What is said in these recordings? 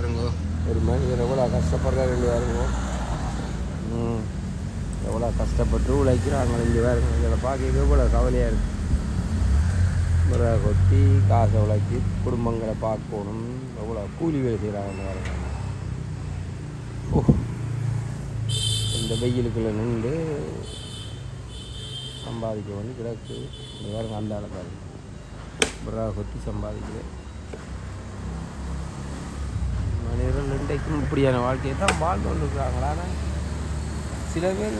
பாருங்க. ஒரு மனிதர் எவ்வளோ கஷ்டப்படுறாரு இங்கே பாருங்க. ம். எவ்வளோ கஷ்டப்பட்டு உழைக்கிறாங்க இங்கே பாருங்க. இதில் பார்க்க எவ்வளோ கவலையாக இருக்குது முறை கொத்தி காசை உழைச்சி குடும்பங்களை பார்க்கணும். எவ்வளோ கூலி வேலை செய்கிறாங்க பாருங்க. ஓ. இந்த வெயிலுக்குள்ளே நின்று சம்பாதிக்க வந்து கிடக்கு. இந்த பாருங்க அந்த ஆளை பாருங்க. புறா கொத்தி சம்பாதிக்கிறேன். மனிதர்கள் இன்றைக்கும் இப்படியான வாழ்க்கையை தான் வாழ்ந்து கொண்டிருக்கிறாங்களா ஆனால் சில பேர்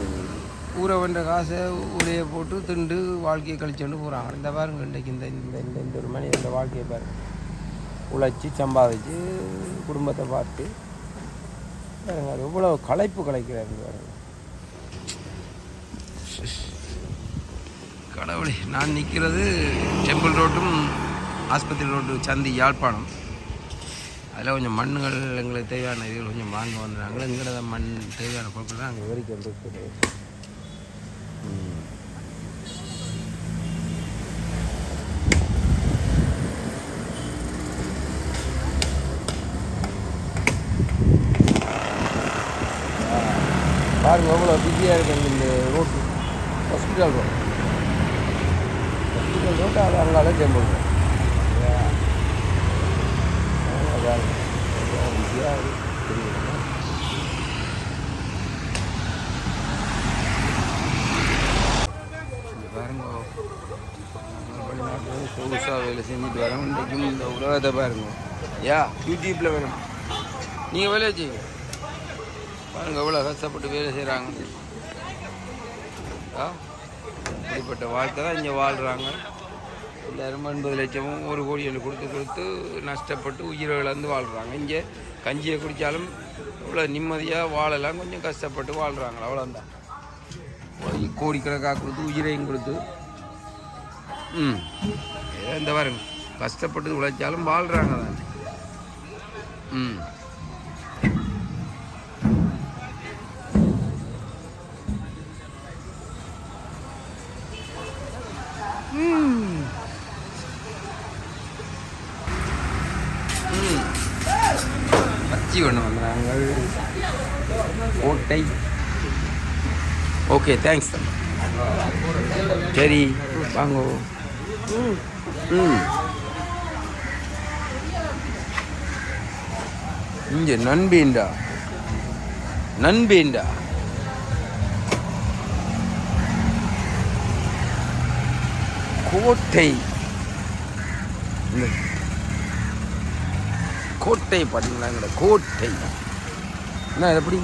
ஊற வேண்ட காசை ஊரையை போட்டு திண்டு வாழ்க்கையை கழிச்சுட்டு போகிறாங்க இந்த பாருங்க இன்றைக்கு இந்த இந்த இந்த இந்த ஒரு மனிதன் இந்த வாழ்க்கையை பாருங்க. உழைச்சி சம்பாதிச்சு குடும்பத்தை பார்த்து பாருங்க அது எவ்வளோ களைப்பு கலைக்கிறாரு பாருங்க. கடவுளே நான் நிற்கிறது டெம்பிள் ரோட்டும் ஆஸ்பத்திரி ரோட்டு சந்தி யாழ்ப்பாணம். அதில் கொஞ்சம் மண்ணுகள் எங்களுக்கு தேவையான இதுகள் கொஞ்சம் வாங்க வந்துடுறாங்க எங்களோட மண் தேவையான பொருட்கள் அங்கே வரைக்கும் இருக்குது பாருங்க எவ்வளோ பிஸியாக இருக்குது இந்த road hospital road hospital road அது அங்கால டெம்பிள் ரோட் பிஸியாக தெரியுது இங்க பாருங்க புதுசாக வேலை செஞ்சுட்டு வரோம் இன்றைக்கும் இந்த உலகத்தை பாருங்க. யா யூடியூப்பில் வேணும். நீங்கள் வேலை வச்சு பாருங்க எவ்வளோ கஷ்டப்பட்டு வேலை செய்கிறாங்க ஆ? இப்படிப்பட்ட வாழ்க்கை தான் இங்கே வாழ்கிறாங்க எல்லாரும் எண்பது லட்சமும் ஒரு கோடி என்று கொடுத்து கொடுத்து நஷ்டப்பட்டு உயிரை இழந்து வாழ்கிறாங்க இங்கே கஞ்சியை குடித்தாலும் இவ்வளோ நிம்மதியாக வாழலாம். கொஞ்சம் கஷ்டப்பட்டு வாழ்கிறாங்க அவ்வளோந்தான் கோடிக்கணக்காக கொடுத்து உயிரையும் கொடுத்து ம். ஏதோ இந்த பாருங்க. கஷ்டப்பட்டு உழைச்சாலும் வாழ்கிறாங்க தான் ம். ம். ம். ஒன்று வந்தாங்க. கோட்டை ஓகே தேங்க்ஸ். சரி வாங்கோ. இங்கே நண்பேண்டா. நண்பேண்டா. கோட்டை. இந்த கோட்டை பார்த்தீங்களாங்கிற கோட்டை. என்ன எப்படி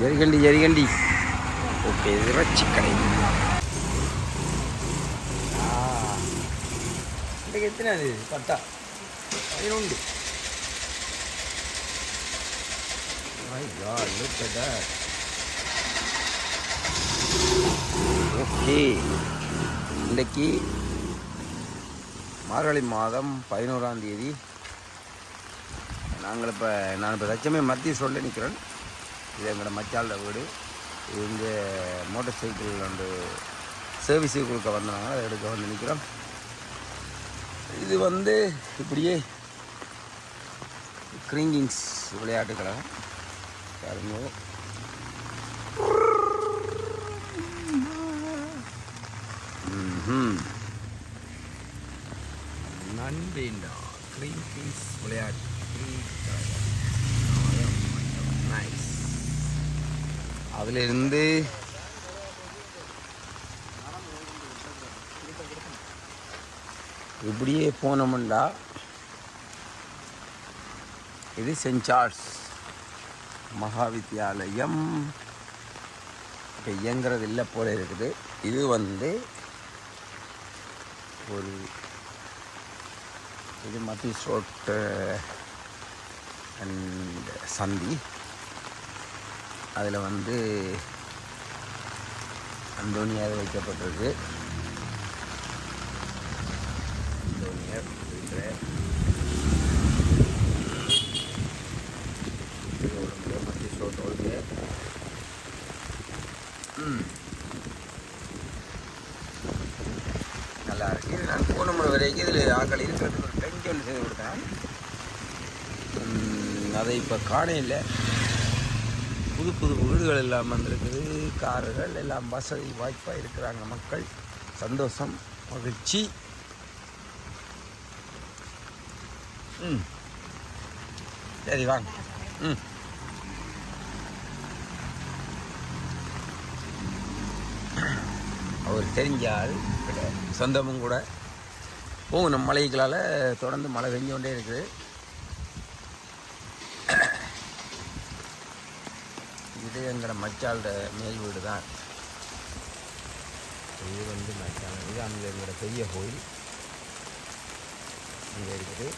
ஜரிகண்டி ஜரிகண்டி. ஓகே இறைச்சி கடை இன்றைக்கு எத்தனை அது பத்தா பதினொன்று My God, look ஓகே இன்றைக்கு மார்கழி மாதம் பதினோராம் தேதி. நாங்கள் இப்போ நான் இப்போ தச்சமே மத்திய சொல்ல நிற்கிறேன் இது எங்களோட மச்சாள வீடு. இது இங்கே மோட்டார் சைக்கிள் வந்து சர்வீஸுக்கு கொடுக்க வந்தாங்க அதை எடுக்க வந்து நிற்கிறோம் இது வந்து இப்படியே கிரிங்கிங்ஸ் விளையாட்டு கழகம் பாருங்க கிரீன் பீஸ் விளையாட்டு. நைஸ் அதிலிருந்து இப்படியே போனோம்டா. இது சென்ட் சார்ஸ் மகாவித்யாலயம். இப்போ இயங்குறது இல்லை போல இருக்குது. இது வந்து ஒரு இது மத்தி ரோட்டு அண்ட் சந்தி. அதில் வந்து அந்தோனியார் வைக்கப்பட்டிருக்கு அந்தோனியார் இருக்கிற இது ஒரு மத்தி ரோட்டு ஒழுங்கு ம் நல்லா இருக்கு இது நான் போன முறை வரைக்கும் இதில் ஆக்கள் இருக்கிறதுக்கு ஒரு பெஞ்ச் ஒன்று செய்து கொடுத்தேன் அதை இப்போ காணையில் புது புது வீடுகள் எல்லாம் வந்திருக்குது. கார்கள் எல்லாம் வசதி வாய்ப்பாக இருக்கிறாங்க மக்கள். சந்தோஷம் மகிழ்ச்சி. ம். சரி வாங்க. ம். அவர் தெரிஞ்சால் சொந்தமும் கூட போகும் நம்ம மலைகளால் தொடர்ந்து மழை பெஞ்சு கொண்டே இருக்குது. இது எங்கிற மச்சாளோட மேல் வீடு தான். இது வந்து மச்சான் இது அங்கே எங்களோட பெரிய கோயில். அங்கே இருக்குது.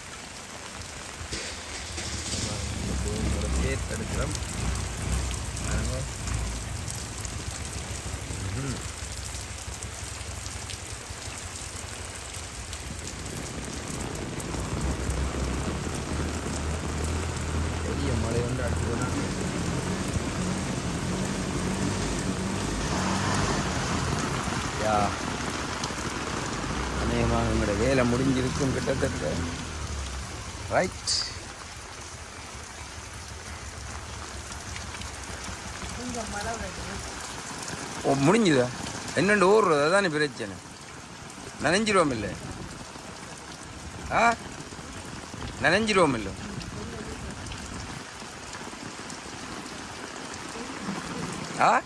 கோயிலோட பேர் தடுக்கிறோம் பெரிய மழை வந்து அடுத்து யா. அநேகமாக எங்களோட வேலை முடிஞ்சிருக்கும் கிட்டத்தட்ட. ரைட் கொஞ்சம் மழை வருது ஓ முடிஞ்சுதா? என்னண்டு ஓடுறது அதானே பிரச்சனை. நனைஞ்சிருவோம் இல்லை ஆ? நனைஞ்சிருவோம் இல்லை ஆ?